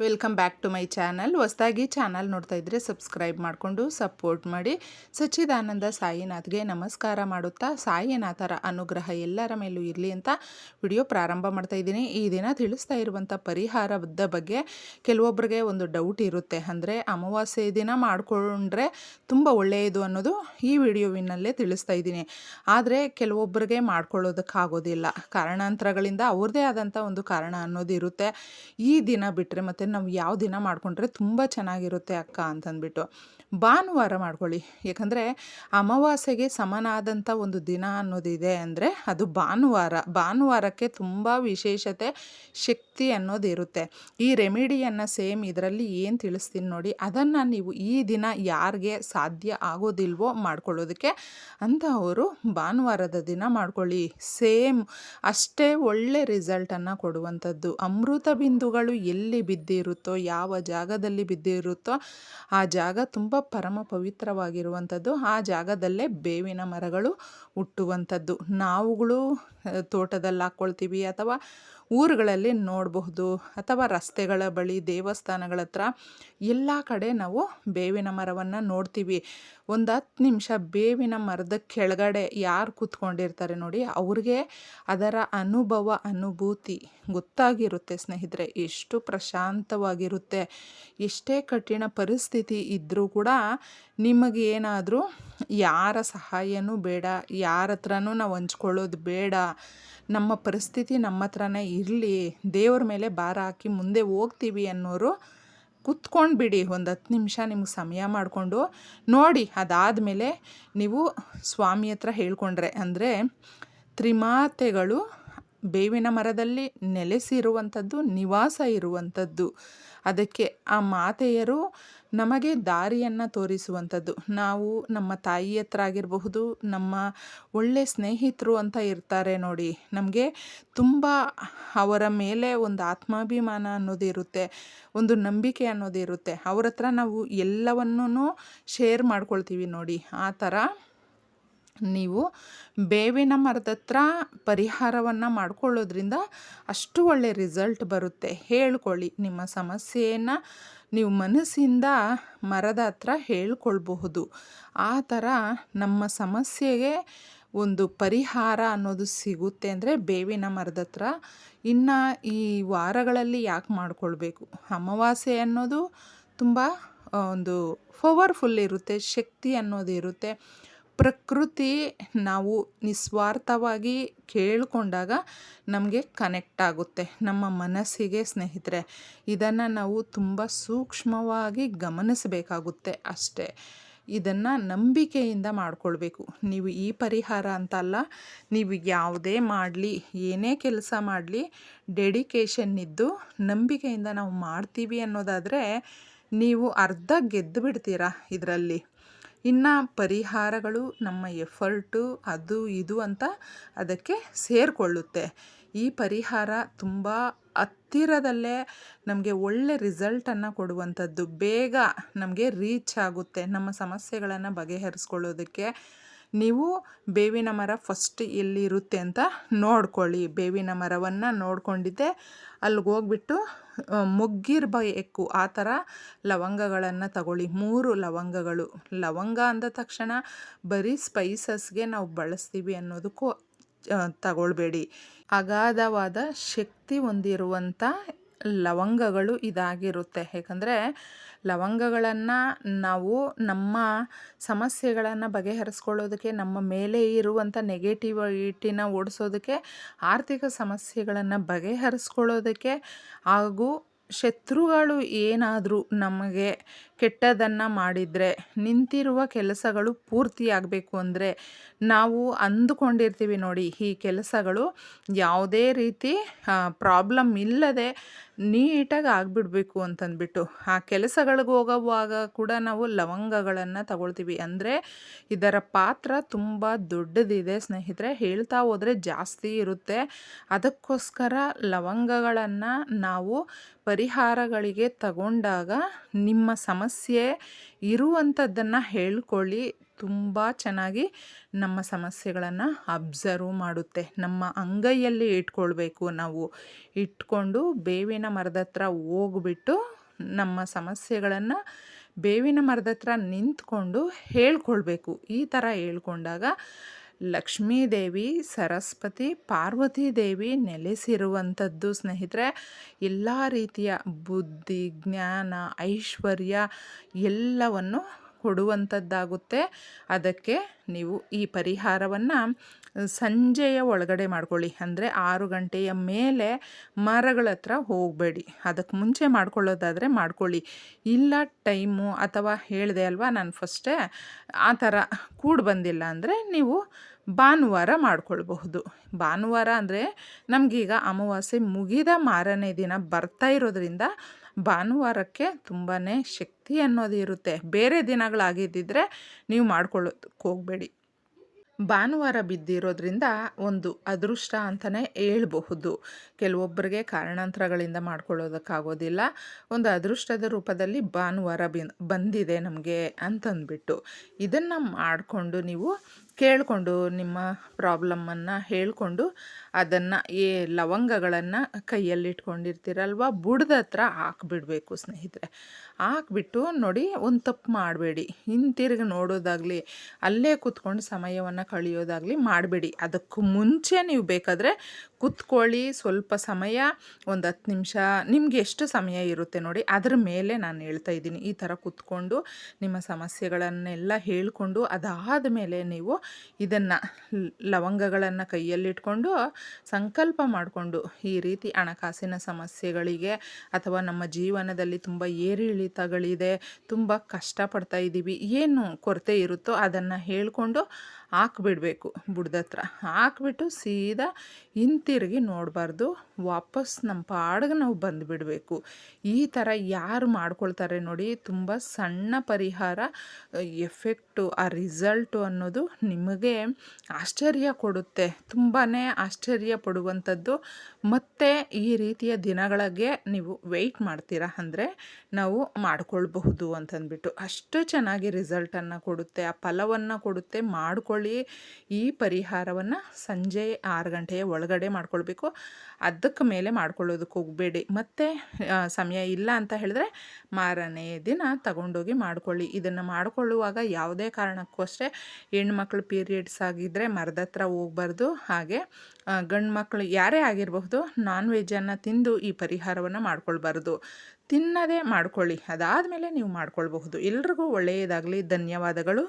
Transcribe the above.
Welcome back to my channel. ಹೊಸದಾಗಿ channel ನೋಡ್ತಾ ಇದ್ದರೆ ಸಬ್ಸ್ಕ್ರೈಬ್ ಮಾಡಿಕೊಂಡು ಸಪೋರ್ಟ್ ಮಾಡಿ. ಸಚ್ಚಿದಾನಂದ ಸಾಯಿನಾಥ್ಗೆ ನಮಸ್ಕಾರ ಮಾಡುತ್ತಾ, ಸಾಯಿನಾಥರ ಅನುಗ್ರಹ ಎಲ್ಲರ ಮೇಲೂ ಇರಲಿ ಅಂತ ವಿಡಿಯೋ ಪ್ರಾರಂಭ ಮಾಡ್ತಾ ಇದ್ದೀನಿ. ಈ ದಿನ ತಿಳಿಸ್ತಾ ಇರುವಂಥ ಪರಿಹಾರದ ಬಗ್ಗೆ ಕೆಲವೊಬ್ಬರಿಗೆ ಒಂದು ಡೌಟ್ ಇರುತ್ತೆ. ಅಂದರೆ ಅಮಾವಾಸ್ಯೆ ದಿನ ಮಾಡಿಕೊಂಡ್ರೆ ತುಂಬ ಒಳ್ಳೆಯದು ಅನ್ನೋದು ಈ ವಿಡಿಯೋವಿನಲ್ಲೇ ತಿಳಿಸ್ತಾ ಇದ್ದೀನಿ. ಆದರೆ ಕೆಲವೊಬ್ಬರಿಗೆ ಮಾಡ್ಕೊಳ್ಳೋದಕ್ಕಾಗೋದಿಲ್ಲ ಕಾರಣಾಂತರಗಳಿಂದ ಅವ್ರದ್ದೇ ಆದಂಥ ಒಂದು ಕಾರಣ ಅನ್ನೋದು ಇರುತ್ತೆ. ಈ ದಿನ ಬಿಟ್ಟರೆ ಮತ್ತು ನಾವು ಯಾವ ದಿನ ಮಾಡಿಕೊಂಡ್ರೆ ತುಂಬ ಚೆನ್ನಾಗಿರುತ್ತೆ ಅಕ್ಕ ಅಂತಂದ್ಬಿಟ್ಟು. ಭಾನುವಾರ ಮಾಡ್ಕೊಳ್ಳಿ. ಯಾಕಂದರೆ ಅಮಾವಾಸ್ಯೆಗೆ ಸಮನಾದಂಥ ಒಂದು ದಿನ ಅನ್ನೋದಿದೆ ಅಂದರೆ ಅದು ಭಾನುವಾರ. ಭಾನುವಾರಕ್ಕೆ ತುಂಬ ವಿಶೇಷತೆ ಶಕ್ತಿ ಅನ್ನೋದು ಇರುತ್ತೆ. ಈ ರೆಮಿಡಿಯನ್ನು ಸೇಮ್ ಇದರಲ್ಲಿ ಏನು ತಿಳಿಸ್ತೀನಿ ನೋಡಿ, ಅದನ್ನು ನೀವು ಈ ದಿನ ಯಾರಿಗೆ ಸಾಧ್ಯ ಆಗೋದಿಲ್ವೋ ಮಾಡ್ಕೊಳ್ಳೋದಕ್ಕೆ ಅಂತಹವರು ಭಾನುವಾರದ ದಿನ ಮಾಡ್ಕೊಳ್ಳಿ. ಸೇಮ್ ಅಷ್ಟೇ ಒಳ್ಳೆ ರಿಸಲ್ಟನ್ನು ಕೊಡುವಂಥದ್ದು. ಅಮೃತ ಬಿಂದುಗಳು ಎಲ್ಲಿ ಬಿದ್ದಿರುತ್ತೋ ಯಾವ ಜಾಗದಲ್ಲಿ ಬಿದ್ದಿರುತ್ತೋ ಆ ಜಾಗ ತುಂಬ ಪರಮ ಪವಿತ್ರವಾಗಿರುವಂಥದ್ದು. ಆ ಜಾಗದಲ್ಲೇ ಬೇವಿನ ಮರಗಳು ಹುಟ್ಟುವಂಥದ್ದು. ನಾವುಗಳು ತೋಟದಲ್ಲಿ ಹಾಕ್ಕೊಳ್ತೀವಿ ಅಥವಾ ಊರುಗಳಲ್ಲಿ ನೋಡಬಹುದು ಅಥವಾ ರಸ್ತೆಗಳ ಬಳಿ ದೇವಸ್ಥಾನಗಳ ಹತ್ರ ಎಲ್ಲ ಕಡೆ ನಾವು ಬೇವಿನ ಮರವನ್ನು ನೋಡ್ತೀವಿ. ಒಂದು ಹತ್ತು ನಿಮಿಷ ಬೇವಿನ ಮರದ ಕೆಳಗಡೆ ಯಾರು ಕೂತ್ಕೊಂಡಿರ್ತಾರೆ ನೋಡಿ, ಅವ್ರಿಗೆ ಅದರ ಅನುಭವ, ಅನುಭೂತಿ ಗೊತ್ತಾಗಿರುತ್ತೆ ಸ್ನೇಹಿತರೆ. ಎಷ್ಟು ಪ್ರಶಾಂತವಾಗಿರುತ್ತೆ. ಎಷ್ಟೇ ಕಠಿಣ ಪರಿಸ್ಥಿತಿ ಇದ್ದರೂ ಕೂಡ ನಿಮಗೆ ಏನಾದರೂ ಯಾರ ಸಹಾಯನೂ ಬೇಡ, ಯಾರ ಹತ್ರನೂ ನಾವು ಹಂಚ್ಕೊಳ್ಳೋದು ಬೇಡ, ನಮ್ಮ ಪರಿಸ್ಥಿತಿ ನಮ್ಮ ಹತ್ರನೇ ಇರಲಿ, ದೇವ್ರ ಮೇಲೆ ಭಾರ ಹಾಕಿ ಮುಂದೆ ಹೋಗ್ತೀವಿ ಅನ್ನೋರು ಕುತ್ಕೊಂಡು ಬಿಡಿ, ಒಂದು ಹತ್ತು ನಿಮಿಷ ನಿಮ್ಗೆ ಸಮಯ ಮಾಡಿಕೊಂಡು ನೋಡಿ. ಅದಾದಮೇಲೆ ನೀವು ಸ್ವಾಮಿ ಹತ್ರ ಹೇಳ್ಕೊಂಡ್ರೆ, ಅಂದರೆ ತ್ರಿಮಾತೆಗಳು ಬೇವಿನ ಮರದಲ್ಲಿ ನೆಲೆಸಿರುವಂಥದ್ದು, ನಿವಾಸ ಇರುವಂಥದ್ದು. ಅದಕ್ಕೆ ಆ ಮಾತೆಯರು ನಮಗೆ ದಾರಿಯನ್ನು ತೋರಿಸುವಂಥದ್ದು. ನಾವು ನಮ್ಮ ತಾಯಿ ಹತ್ರ ಆಗಿರಬಹುದು, ನಮ್ಮ ಒಳ್ಳೆ ಸ್ನೇಹಿತರು ಅಂತ ಇರ್ತಾರೆ ನೋಡಿ. ನಮಗೆ ತುಂಬ ಅವರ ಮೇಲೆ ಒಂದು ಆತ್ಮಾಭಿಮಾನ ಅನ್ನೋದು ಇರುತ್ತೆ, ಒಂದು ನಂಬಿಕೆ ಅನ್ನೋದು ಇರುತ್ತೆ. ಅವ್ರ ಹತ್ರ ನಾವು ಎಲ್ಲವನ್ನೂ ಶೇರ್ ಮಾಡ್ಕೊಳ್ತೀವಿ ನೋಡಿ. ಆ ಥರ ನೀವು ಬೇವಿನ ಮರದ ಹತ್ರ ಪರಿಹಾರವನ್ನು ಮಾಡ್ಕೊಳ್ಳೋದ್ರಿಂದ ಅಷ್ಟು ಒಳ್ಳೆ ರಿಸಲ್ಟ್ ಬರುತ್ತೆ. ಹೇಳ್ಕೊಳ್ಳಿ, ನಿಮ್ಮ ಸಮಸ್ಯೆಯನ್ನು ನೀವು ಮನಸ್ಸಿಂದ ಮರದ ಹತ್ರ ಹೇಳ್ಕೊಳ್ಬಹುದು. ಆ ಥರ ನಮ್ಮ ಸಮಸ್ಯೆಗೆ ಒಂದು ಪರಿಹಾರ ಅನ್ನೋದು ಸಿಗುತ್ತೆ ಅಂದರೆ ಬೇವಿನ ಮರದ ಹತ್ರ. ಇನ್ನು ಈ ವಾರಗಳಲ್ಲಿ ಯಾಕೆ ಮಾಡಿಕೊಳ್ಬೇಕು? ಅಮಾವಾಸ್ಯೆ ಅನ್ನೋದು ತುಂಬ ಒಂದು ಪವರ್ಫುಲ್ ಇರುತ್ತೆ, ಶಕ್ತಿ ಅನ್ನೋದು ಇರುತ್ತೆ. ಪ್ರಕೃತಿ ನಾವು ನಿಸ್ವಾರ್ಥವಾಗಿ ಕೇಳಿಕೊಂಡಾಗ ನಮಗೆ ಕನೆಕ್ಟ್ ಆಗುತ್ತೆ. ನಮ್ಮ ಮನಸ್ಸಿಗೆ ಸ್ನೇಹಿತರೆ, ಇದನ್ನು ನಾವು ತುಂಬ ಸೂಕ್ಷ್ಮವಾಗಿ ಗಮನಿಸಬೇಕಾಗುತ್ತೆ ಅಷ್ಟೇ. ಇದನ್ನು ನಂಬಿಕೆಯಿಂದ ಮಾಡಿಕೊಳ್ಬೇಕು. ನೀವು ಈ ಪರಿಹಾರ ಅಂತಲ್ಲ ನೀವು ಯಾವುದೇ ಮಾಡಲಿ, ಏನೇ ಕೆಲಸ ಮಾಡಲಿ ಡೆಡಿಕೇಶನ್ ಇದ್ದು ನಂಬಿಕೆಯಿಂದ ನಾವು ಮಾಡ್ತೀವಿ ಅನ್ನೋದಾದರೆ, ನೀವು ಅರ್ಧ ಗೆದ್ದು ಬಿಡ್ತೀರಾ ಇದರಲ್ಲಿ. ಇನ್ನು ಪರಿಹಾರಗಳು ನಮ್ಮ ಎಫರ್ಟು, ಅದು, ಇದು ಅಂತ ಅದಕ್ಕೆ ಸೇರಿಕೊಳ್ಳುತ್ತೆ. ಈ ಪರಿಹಾರ ತುಂಬ ಹತ್ತಿರದಲ್ಲೇ ನಮಗೆ ಒಳ್ಳೆ ರಿಸಲ್ಟನ್ನು ಕೊಡುವಂಥದ್ದು. ಬೇಗ ನಮಗೆ ರೀಚ್ ಆಗುತ್ತೆ. ನಮ್ಮ ಸಮಸ್ಯೆಗಳನ್ನು ಬಗೆಹರಿಸ್ಕೊಳ್ಳೋದಕ್ಕೆ. ನೀವು ಬೇವಿನ ಮರ ಫಸ್ಟ್ ಎಲ್ಲಿರುತ್ತೆ ಅಂತ ನೋಡ್ಕೊಳ್ಳಿ. ಬೇವಿನ ಮರವನ್ನು ನೋಡ್ಕೊಂಡಿದ್ದೆ. ಅಲ್ಲಿಗೆ ಹೋಗ್ಬಿಟ್ಟು ಮುಗ್ಗಿರಬೇಕು ಆ ಥರ ಲವಂಗಗಳನ್ನು ತಗೊಳ್ಳಿ. ಮೂರು ಲವಂಗಗಳು. ಲವಂಗ ಅಂದ ತಕ್ಷಣ ಬರೀ ಸ್ಪೈಸಸ್ಗೆ ನಾವು ಬಳಸ್ತೀವಿ ಅನ್ನೋದಕ್ಕೂ ತಗೊಳ್ಬೇಡಿ. ಅಗಾಧವಾದ ಶಕ್ತಿ ಹೊಂದಿರುವಂಥ ಲವಂಗಗಳು ಇದಾಗಿರುತ್ತೆ. ಏಕೆಂದರೆ ಲವಂಗಗಳನ್ನು ನಾವು ನಮ್ಮ ಸಮಸ್ಯೆಗಳನ್ನು ಬಗೆಹರಿಸ್ಕೊಳ್ಳೋದಕ್ಕೆ, ನಮ್ಮ ಮೇಲೆ ಇರುವಂಥ ನೆಗೆಟಿವಿಟಿನ ಓಡಿಸೋದಕ್ಕೆ, ಆರ್ಥಿಕ ಸಮಸ್ಯೆಗಳನ್ನು ಬಗೆಹರಿಸ್ಕೊಳ್ಳೋದಕ್ಕೆ ಹಾಗೂ ಶತ್ರುಗಳು ಏನಾದರೂ ನಮಗೆ ಕೆಟ್ಟದನ್ನು ಮಾಡಿದರೆ, ನಿಂತಿರುವ ಕೆಲಸಗಳು ಪೂರ್ತಿಯಾಗಬೇಕು ಅಂದರೆ ನಾವು ಅಂದುಕೊಂಡಿರ್ತೀವಿ ನೋಡಿ, ಈ ಕೆಲಸಗಳು ಯಾವುದೇ ರೀತಿ ಪ್ರಾಬ್ಲಮ್ ಇಲ್ಲದೆ ನೀಟಾಗಿ ಆಗಿಬಿಡ್ಬೇಕು ಅಂತಂದ್ಬಿಟ್ಟು. ಆ ಕೆಲಸಗಳಿಗೆ ಹೋಗುವಾಗ ಕೂಡ ನಾವು ಲವಂಗಗಳನ್ನು ತಗೊಳ್ತೀವಿ. ಅಂದರೆ ಇದರ ಪಾತ್ರ ತುಂಬ ದೊಡ್ಡದಿದೆ ಸ್ನೇಹಿತರೆ. ಹೇಳ್ತಾ ಹೋದರೆ ಜಾಸ್ತಿ ಇರುತ್ತೆ. ಅದಕ್ಕೋಸ್ಕರ ಲವಂಗಗಳನ್ನು ನಾವು ಪರಿಹಾರಗಳಿಗೆ ತಗೊಂಡಾಗ ನಿಮ್ಮ ಸಮಸ್ಯೆ ಇರುವಂಥದ್ದನ್ನು ಹೇಳ್ಕೊಳ್ಳಿ. ತುಂಬ ಚೆನ್ನಾಗಿ ನಮ್ಮ ಸಮಸ್ಯೆಗಳನ್ನು ಅಬ್ಸರ್ವ್ ಮಾಡುತ್ತೆ. ನಮ್ಮ ಅಂಗೈಯಲ್ಲಿ ಇಟ್ಕೊಳ್ಬೇಕು ನಾವು. ಇಟ್ಕೊಂಡು ಬೇವಿನ ಮರದ ಹತ್ರ ಹೋಗ್ಬಿಟ್ಟು ನಮ್ಮ ಸಮಸ್ಯೆಗಳನ್ನು ಬೇವಿನ ಮರದ ಹತ್ರ ನಿಂತ್ಕೊಂಡು ಹೇಳ್ಕೊಳ್ಬೇಕು. ಈ ಥರ ಹೇಳ್ಕೊಂಡಾಗ ಲಕ್ಷ್ಮೀದೇವಿ ಸರಸ್ವತಿ ಪಾರ್ವತಿ ದೇವಿ ನೆಲೆಸಿರುವಂಥದ್ದು ಸ್ನೇಹಿತರೆ. ಎಲ್ಲ ರೀತಿಯ ಬುದ್ಧಿ ಜ್ಞಾನ ಐಶ್ವರ್ಯ ಎಲ್ಲವನ್ನು ಕೊಡುವಂಥದ್ದಾಗುತ್ತೆ. ಅದಕ್ಕೆ ನೀವು ಈ ಪರಿಹಾರವನ್ನು ಸಂಜೆಯ ಒಳಗಡೆ ಮಾಡ್ಕೊಳ್ಳಿ. ಅಂದರೆ ಆರು ಗಂಟೆಯ ಮೇಲೆ ಮರಗಳ ಹತ್ರ ಹೋಗಬೇಡಿ. ಅದಕ್ಕೆ ಮುಂಚೆ ಮಾಡ್ಕೊಳ್ಳೋದಾದರೆ ಮಾಡ್ಕೊಳ್ಳಿ. ಇಲ್ಲ ಟೈಮು ಅಥವಾ ಹೇಳಿದೆ ಅಲ್ವಾ ನಾನು ಫಸ್ಟೇ, ಆ ಥರ ಕೂಡಿ ಬಂದಿಲ್ಲ ಅಂದರೆ ನೀವು ಭಾನುವಾರ ಮಾಡ್ಕೊಳ್ಬಹುದು. ಭಾನುವಾರ ಅಂದರೆ ನಮಗೀಗ ಅಮಾವಾಸ್ಯೆ ಮುಗಿದ ಮಾರನೇ ದಿನ ಬರ್ತಾ ಇರೋದ್ರಿಂದ ಭಾನುವಾರಕ್ಕೆ ತುಂಬಾ ಶಕ್ತಿ ಅನ್ನೋದು ಇರುತ್ತೆ. ಬೇರೆ ದಿನಗಳಾಗಿದ್ದಿದ್ರೆ ನೀವು ಮಾಡ್ಕೊಳ್ಳೋದಕ್ಕೆ ಹೋಗಬೇಡಿ. ಭಾನುವಾರ ಬಿದ್ದಿರೋದ್ರಿಂದ ಒಂದು ಅದೃಷ್ಟ ಅಂತಲೇ ಹೇಳ್ಬಹುದು. ಕೆಲವೊಬ್ಬರಿಗೆ ಕಾರಣಾಂತರಗಳಿಂದ ಮಾಡ್ಕೊಳ್ಳೋದಕ್ಕಾಗೋದಿಲ್ಲ. ಒಂದು ಅದೃಷ್ಟದ ರೂಪದಲ್ಲಿ ಭಾನುವಾರ ಬಂದಿದೆ ನಮಗೆ ಅಂತಂದ್ಬಿಟ್ಟು. ಇದನ್ನು ಮಾಡಿಕೊಂಡು ನೀವು ಕೇಳಿಕೊಂಡು ನಿಮ್ಮ ಪ್ರಾಬ್ಲಮ್ಮನ್ನು ಹೇಳಿಕೊಂಡು ಅದನ್ನು ಈ ಲವಂಗಗಳನ್ನು ಕೈಯಲ್ಲಿಟ್ಕೊಂಡಿರ್ತೀರಲ್ವ? ಬುಡದ ಹತ್ರ ಹಾಕ್ಬಿಡಬೇಕು ಸ್ನೇಹಿತರೆ. ಹಾಕ್ಬಿಟ್ಟು ನೋಡಿ ಒಂದು ತಪ್ಪು ಮಾಡಬೇಡಿ. ಹಿಂತಿರುಗಿ ನೋಡೋದಾಗಲಿ, ಅಲ್ಲೇ ಕೂತ್ಕೊಂಡು ಸಮಯವನ್ನು ಕಳೆಯೋದಾಗಲಿ ಮಾಡಬೇಡಿ. ಅದಕ್ಕೂ ಮುಂಚೆ ನೀವು ಬೇಕಾದರೆ ಕೂತ್ಕೊಳ್ಳಿ ಸ್ವಲ್ಪ ಸಮಯ, ಒಂದು ಹತ್ತು ನಿಮಿಷ, ನಿಮ್ಗೆ ಎಷ್ಟು ಸಮಯ ಇರುತ್ತೆ ನೋಡಿ, ಅದರ ಮೇಲೆ ನಾನು ಹೇಳ್ತಾ ಇದ್ದೀನಿ. ಈ ಥರ ಕೂತ್ಕೊಂಡು ನಿಮ್ಮ ಸಮಸ್ಯೆಗಳನ್ನೆಲ್ಲ ಹೇಳಿಕೊಂಡು ಅದಾದ ಮೇಲೆ ನೀವು ಇದನ್ನು ಲವಂಗಗಳನ್ನು ಕೈಯಲ್ಲಿಟ್ಕೊಂಡು ಸಂಕಲ್ಪ ಮಾಡಿಕೊಂಡು ಈ ರೀತಿ ಹಣಕಾಸಿನ ಸಮಸ್ಯೆಗಳಿಗೆ ಅಥವಾ ನಮ್ಮ ಜೀವನದಲ್ಲಿ ತುಂಬ ಏರಿಳಿತಗಳಿದೆ, ತುಂಬ ಕಷ್ಟಪಡ್ತಾ ಇದ್ದೀವಿ ಏನು ಕೊರತೆ ಇರುತ್ತೋ ಅದನ್ನು ಹೇಳಿಕೊಂಡು ಹಾಕ್ಬಿಡ್ಬೇಕು ಬುಡ್ದತ್ರ ಹಾಕ್ಬಿಟ್ಟು ಸೀದಾ ಹಿಂತಿರುಗಿ ನೋಡಬಾರ್ದು, ವಾಪಸ್ ನಮ್ಮ ಪಾಡ್ಗೆ ನಾವು ಬಂದುಬಿಡಬೇಕು. ಈ ಥರ ಯಾರು ಮಾಡ್ಕೊಳ್ತಾರೆ ನೋಡಿ, ತುಂಬ ಸಣ್ಣ ಪರಿಹಾರ, ಎಫೆಕ್ಟು, ಆ ರಿಸಲ್ಟು ಅನ್ನೋದು ನಿಮಗೆ ಆಶ್ಚರ್ಯ ಕೊಡುತ್ತೆ. ತುಂಬಾ ಆಶ್ಚರ್ಯ ಪಡುವಂಥದ್ದು. ಮತ್ತು ಈ ರೀತಿಯ ದಿನಗಳಿಗೆ ನೀವು ವೆಯ್ಟ್ ಮಾಡ್ತೀರಾ? ಅಂದರೆ ನಾವು ಮಾಡಿಕೊಳ್ಬಹುದು ಅಂತಂದ್ಬಿಟ್ಟು. ಅಷ್ಟು ಚೆನ್ನಾಗಿ ರಿಸಲ್ಟನ್ನು ಕೊಡುತ್ತೆ, ಆ ಫಲವನ್ನು ಕೊಡುತ್ತೆ. ಮಾಡಿಕೊಳ್ಳಿ. ಈ ಪರಿಹಾರವನ್ನು ಸಂಜೆ ಆರು ಗಂಟೆಯ ಒಳಗಡೆ ಮಾಡ್ಕೊಳ್ಬೇಕು. ಅದಕ್ಕೆ ಮೇಲೆ ಮಾಡ್ಕೊಳ್ಳೋದಕ್ಕೆ ಹೋಗಬೇಡಿ. ಮತ್ತು ಸಮಯ ಇಲ್ಲ ಅಂತ ಹೇಳಿದ್ರೆ ಮಾರನೇ ದಿನ ತಗೊಂಡೋಗಿ ಮಾಡ್ಕೊಳ್ಳಿ. ಇದನ್ನು ಮಾಡಿಕೊಳ್ಳುವಾಗ ಯಾವುದೇ ಕಾರಣಕ್ಕೂ ಅಷ್ಟೇ ಹೆಣ್ಮಕ್ಳು ಪೀರಿಯಡ್ಸ್ ಆಗಿದ್ದರೆ ಮರದ ಹತ್ರ ಹೋಗ್ಬಾರ್ದು. ಹಾಗೆ ಗಂಡು ಮಕ್ಕಳು ಯಾರೇ ಆಗಿರಬಹುದು ನಾನ್ ವೆಜ್ಜನ್ನು ತಿಂದು ಈ ಪರಿಹಾರವನ್ನು ಮಾಡ್ಕೊಳ್ಬಾರ್ದು. ತಿನ್ನದೇ ಮಾಡ್ಕೊಳ್ಳಿ. ಅದಾದಮೇಲೆ ನೀವು ಮಾಡ್ಕೊಳ್ಬಹುದು. ಎಲ್ರಿಗೂ ಒಳ್ಳೆಯದಾಗಲಿ. ಧನ್ಯವಾದಗಳು.